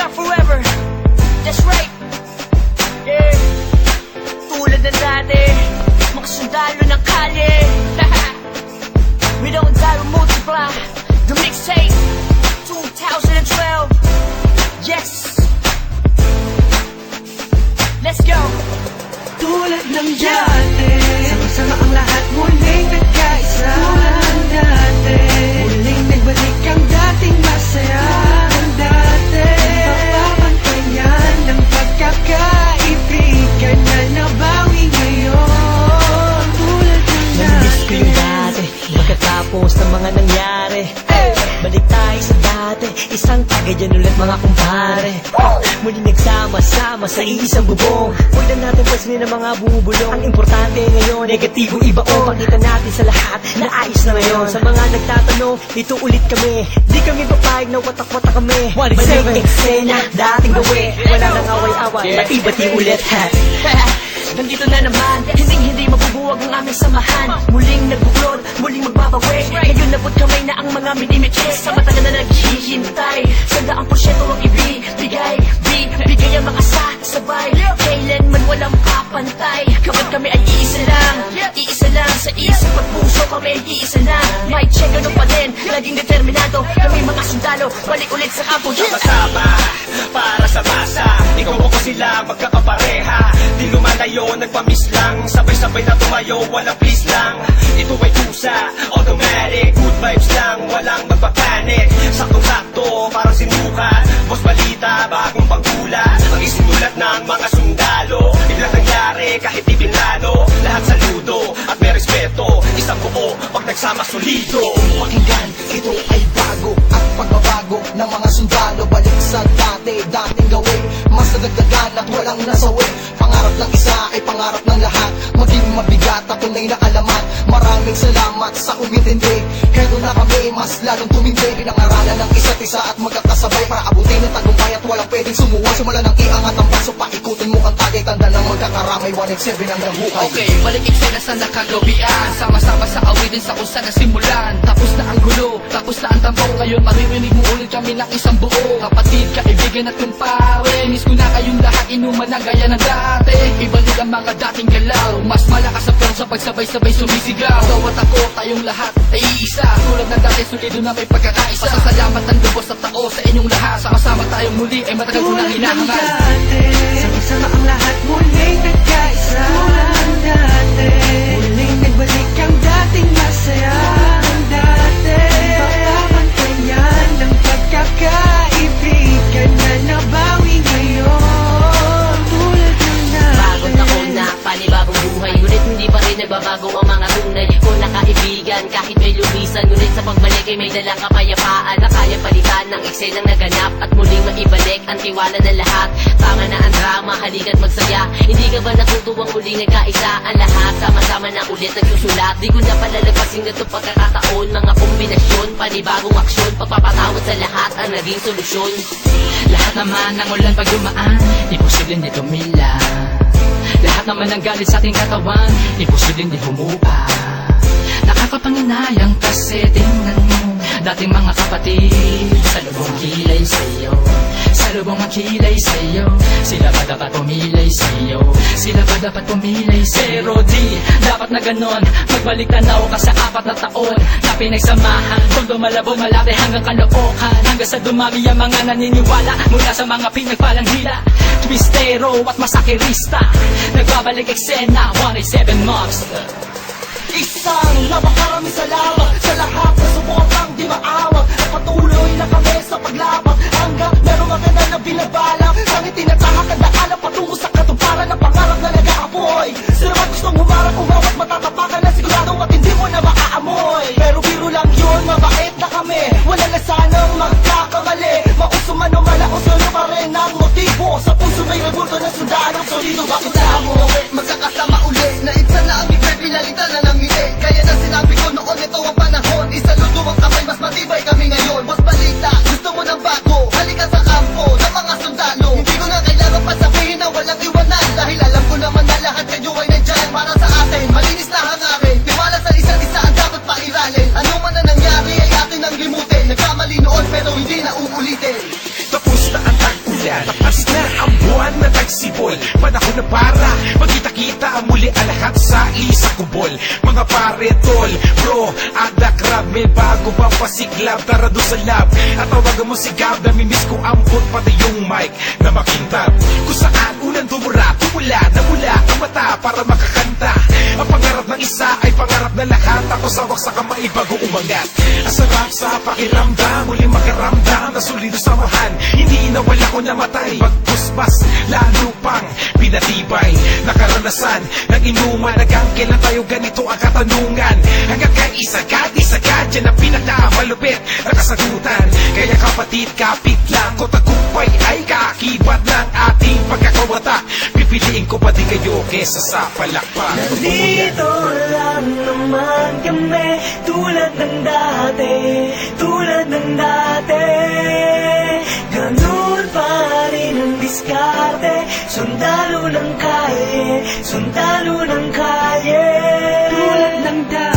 are forever. That's right. Yeah. Tulad na dati, mga sundalo ng kalye. we don't die, we multiply. The mixtape, 2012. Yes. Let's go. Tulad ng dati mga kumpare. Muli nagsama-sama sa iisang bubong. Huwag na natin pansinin ang mga bubulong. Ang importante ngayon, negatibo iba o. Pakita natin sa lahat na ayos na ngayon. Sa mga nagtatanong, ito ulit kami. Di kami papayag na watak-watak kami. Balik eksena, dating gawi Wala nang away-away, bati-bati ulit. Ha Nandito na naman, hindi hindi mabubuwag ang aming samahan. Muling nagbuklod, muling magbabawi. Ngayon nabot kamay na ang mga minimitres. Sa matagal na naghihintay Sandaang porsyento ang ibibigay. Bi, bigay ang mga sabay Kailanman walang papantay Kapag kami ay iisa lang. Iisa lang sa isip at puso kami ay iisa lang May check ano pa din, laging determinado Kami mga sundalo, balik ulit sa kampo. Yeah! Sama-sama para sa masa. Ikaw ako sila magkakapareha Di lumalayo, nagpamiss lang. Sabay-sabay na tumayo, walang please lang. Ito ay kusa, automatic Good vibes lang, walang magpapanik Saktong-sakto, parang sinukat Boss balita, bagong pagkula. Ang isinulat ng mga sundalo. Biglang nangyari, kahit di pinlano Lahat saludo, at may respeto. Isang buo, pag nagsama solido mabigat at tunay na alamat. Maraming salamat sa umintindi doon na kami mas lalong tumindi. Pinangaralan ng isa't isa at magkakasabay Para abutin ang tagumpay at walang pwedeng sumuway. Simula ng Tanda ng magkakaramay, 187 ang nabuhay. Okay, balik eksena sa nakagawian Sama-sama sa awitin sa kung saan nasimulan Tapos na ang gulo, tapos na ang tampo. Ngayon maririnig mo ulit kami ng isang buo. Kapatid, kaibigan at kumpare Miss ko na kayong lahat. Inuman na gaya ng dati. Ibalik ang mga dating galaw. Mas malakas sa flow sa pagsabay-sabay sumisigaw. Bawat ako, tayong lahat ay iisa. Tulad ng dati, solido na may pagkakaisa. Pasasalamat ang lubos sa tao sa inyong lahat. Sama-sama tayong muli ay matagal ko na Tulad ng hinahangal. Dati Sama-sama ang lahat muling nagkaisa. Tulad ng dati. Muling nagbalik dating masaya. Ang dati. Papapantayan ng pagkakaibigan Na nabawi ngayon. Tulad ng dati panibagong buhay Ngunit hindi pa nagbabago ang mga tunay. Ko na kaibigan Kahit may lumisan, ngunit sa pagbalik ay may dalang kapayapaan Na kaya palitan ng eksenang naganap At muling maibalik ang tiwala ng lahat. Tama na ang drama, halika't magsaya. Hindi ka ba natutuwang muling nagkaisa? Ang lahat Sama-sama na ulit nagsusulat. Di ko na palalagpasin na itong pagkakataon. Mga kombinasyon, panibagong aksyon. Pagpapatawad sa lahat ang naging solusyon. Lahat naman ng ulan pag dumaan Imposible hindi tumila. Lahat naman ng galit sa ating katawan. Imposible hindi humupa. Nakakapanginayang mo Dating mga kapatid. Sa lubong kilay sa'yo. Sa lubong ang kilay sa'yo. Sila ba dapat pumilay sa'yo? Sila ba dapat pumilay sa'yo? Pero di dapat na ganon Magbalik tanaw ka sa apat na taon Na pinagsamahan. Kung malabo malaki hanggang kalookan Hanggang sa dumami ang mga naniniwala Mula sa mga pinagpalang hila Twistero at masakirista. Nagbabalik eksena 187 mobs Isang napakaraming salamat Sa lahat na kami. Wala na sanang magkakamali. Mauso man o malaos Solo pa rin ang motibo. Sa puso may rebulto ng sundalo Solido. Bakit na Nagkamali noon pero hindi na uulitin. Tapos na ang ulan Tapas na ang buwan na tagsibol Panahon na para Magkita-kita ang muli ang lahat sa isang kubol Mga pare, tol, bro Ada crab, may bago pang pasiklab Tara doon sa lab. At tawagan mo si Gab Namimiss ko ampot pati yung mic na makintab. Kung saan unang dumura Tumula, namula ang mata para makakanta. Ang pangarap ng isa ay pangarap na lahat. Ako sa waksa kamay bago umangat. Ang sarap sa pakiramdam Muli makaramdam Ko namatay Pagpusbas, lalo pang pinatibay. Nakaranasan ng inuman Hanggang tayo. Ganito ang katanungan. Hanggang kay isa ka, isa ka Diyan ang pinakamalupit na kasagutan. Kaya kapatid, kapit lang ko Tagumpay ay kaakibat ng ating pagkakawata. Pipiliin ko pa din kayo kesa sa palakpak? Dito lang naman kami Tulad ng dati Tulad ng dati diskarte Sundalo ng kalye Sundalo ng kalye Tulad ng dati